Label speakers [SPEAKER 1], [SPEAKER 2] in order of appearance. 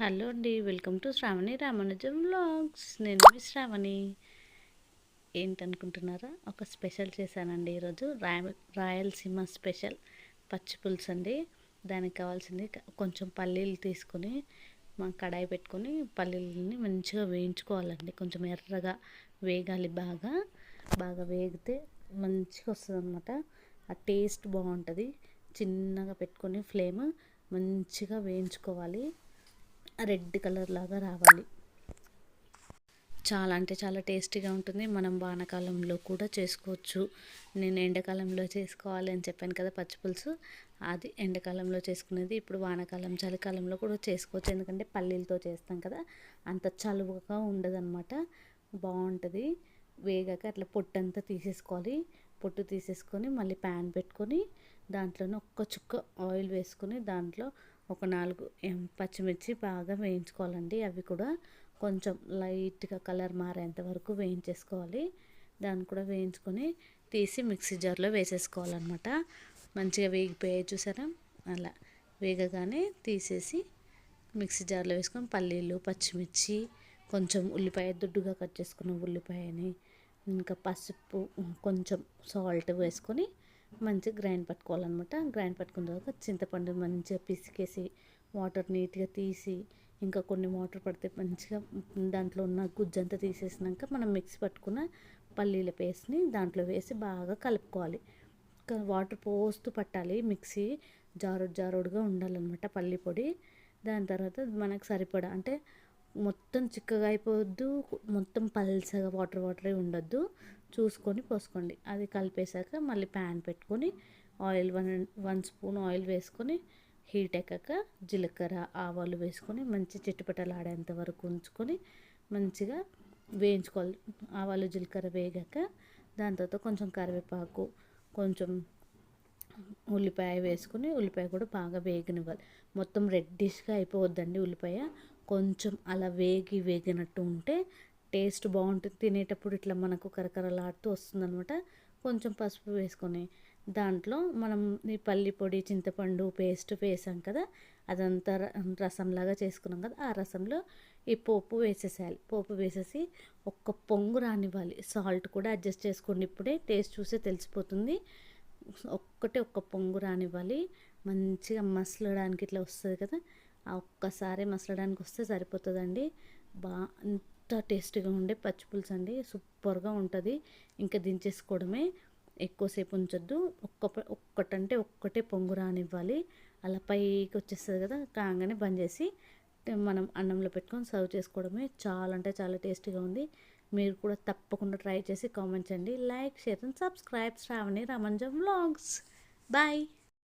[SPEAKER 1] Hello అండి welcome to Shravani Ramanujam blogs నేను మీ శ్రావణి. ఏంటనుకుంటున్నారా? ఒక స్పెషల్ చేశానండి ఈరోజు. రాయ రాయలసీమ స్పెషల్. పచ్చి పులుసు అండి. దానికి కావాల్సింది కొంచెం పల్లీలు తీసుకొని మా కడాయి పెట్టుకొని పల్లీలని మంచిగా వేయించుకోవాలండి. కొంచెం ఎర్రగా వేగాలి బాగా. బాగా వేగితే మంచిగా వస్తుంది అనమాట ఆ టేస్ట్ బాగుంటుంది. చిన్నగా పెట్టుకొని ఫ్లేమ్ మంచిగా వేయించుకోవాలి. రెడ్ కలర్ లాగా రావాలి. చాలా అంటే చాలా టేస్టీగా ఉంటుంది. మనం వానకాలంలో కూడా చేసుకోవచ్చు. నేను ఎండాకాలంలో చేసుకోవాలి అని చెప్పాను కదా పచ్చిపులుసు అది ఎండాకాలంలో చేసుకునేది. ఇప్పుడు వానాకాలం చలికాలంలో కూడా చేసుకోవచ్చు. ఎందుకంటే పల్లీలతో చేస్తాం కదా. అంత చలువగా ఉండదన్నమాట. బాగుంటుంది. వేగాక అట్లా పొట్టంతా తీసేసుకోవాలి. పొట్టు తీసేసుకొని మళ్ళీ ప్యాన్ పెట్టుకొని దాంట్లోనే ఒక్క చుక్క ఆయిల్ వేసుకొని దాంట్లో ఒక నాలుగు పచ్చిమిర్చి బాగా వేయించుకోవాలండి. అవి కూడా కొంచెం లైట్గా కలర్ మారేంత వరకు వేయించేసుకోవాలి. దాన్ని కూడా వేయించుకొని తీసి మిక్సీ జార్లో వేసేసుకోవాలన్నమాట. మంచిగా వేగిపోయాయి చూసారా? అలా వేగగానే తీసేసి మిక్సీ జార్లో వేసుకొని పల్లీలు పచ్చిమిర్చి కొంచెం ఉల్లిపాయ దుడ్డుగా కట్ చేసుకున్న ఉల్లిపాయని ఇంకా పసుపు కొంచెం సాల్ట్ వేసుకొని మంచిగా గ్రైండ్ పట్టుకోవాలన్నమాట. గ్రైండ్ పట్టుకున్న తర్వాత చింతపండు మంచిగా పిసికేసి వాటర్ నీట్గా తీసి ఇంకా కొన్ని వాటర్ పడితే మంచిగా దాంట్లో ఉన్న గుజ్జంతా తీసేసినాక మనం మిక్సీ పట్టుకున్న పల్లీల పేస్ట్ని దాంట్లో వేసి బాగా కలుపుకోవాలి. వాటర్ పోస్తూ పట్టాలి. మిక్సీ జారుడు జారుడుగా ఉండాలన్నమాట పల్లి పొడి. దాని తర్వాత మనకు సరిపడా అంటే మొత్తం చిక్కగా అయిపోవద్దు మొత్తం పల్చగా వాటర్ వాటరే ఉండొద్దు. చూసుకొని పోసుకోండి. అది కలిపేశాక మళ్ళీ ప్యాన్ పెట్టుకొని oil one one spoon oil వేసుకొని హీట్ ఎక్కాక జీలకర్ర ఆవాలు వేసుకొని మంచి చిట్టుపట్టలాడేంత వరకు ఉంచుకొని మంచిగా వేయించుకోవాలి. ఆవాలు జీలకర్ర వేగాక దాని తర్వాత కొంచెం కరివేపాకు కొంచెం ఉల్లిపాయ వేసుకొని ఉల్లిపాయ కూడా బాగా వేగనివ్వాలి. మొత్తం రెడ్డిష్గా అయిపోవద్దండి ఉల్లిపాయ. కొంచెం అలా వేగి వేగినట్టు ఉంటే టేస్ట్ బాగుంటుంది. తినేటప్పుడు ఇట్లా మనకు కరకరలాడుతూ వస్తుందనమాట కొంచెం పసుపు వేసుకొని దాంట్లో మనం ఈ పల్లి పొడి చింతపండు పేస్ట్ వేసాం కదా అదంతా రసంలాగా చేసుకున్నాం కదా ఆ రసంలో ఈ పోపు వేసేసేయాలి. పోపు వేసేసి ఒక్క పొంగు రానివ్వాలి. సాల్ట్ కూడా అడ్జస్ట్ చేసుకోండి. ఇప్పుడే టేస్ట్ చూసే తెలిసిపోతుంది. ఒక్కటే ఒక్క పొంగు రానివ్వాలి. మంచిగా మసలడానికి ఇట్లా వస్తుంది కదా ఒక్కసారి మసలడానికి వస్తే సరిపోతుందండి. బా అంత టేస్టీగా ఉండే పచ్చి పులుసు అండి. సూపర్గా ఉంటుంది. ఇంకా దించేసుకోవడమే. ఎక్కువసేపు ఉంచొద్దు. ఒక్క ఒక్కటంటే ఒక్కటే పొంగు రానివ్వాలి. అలా పైకి వచ్చేస్తుంది కదా కాగానే బంద్ చేసి మనం అన్నంలో పెట్టుకొని సర్వ్ చేసుకోవడమే చాలా అంటే చాలా టేస్టీగా ఉంది. మీరు కూడా తప్పకుండా ట్రై చేసి కామెంట్ చేయండి. Like share and subscribe. Shravani Ramanujam vlogs. Bye.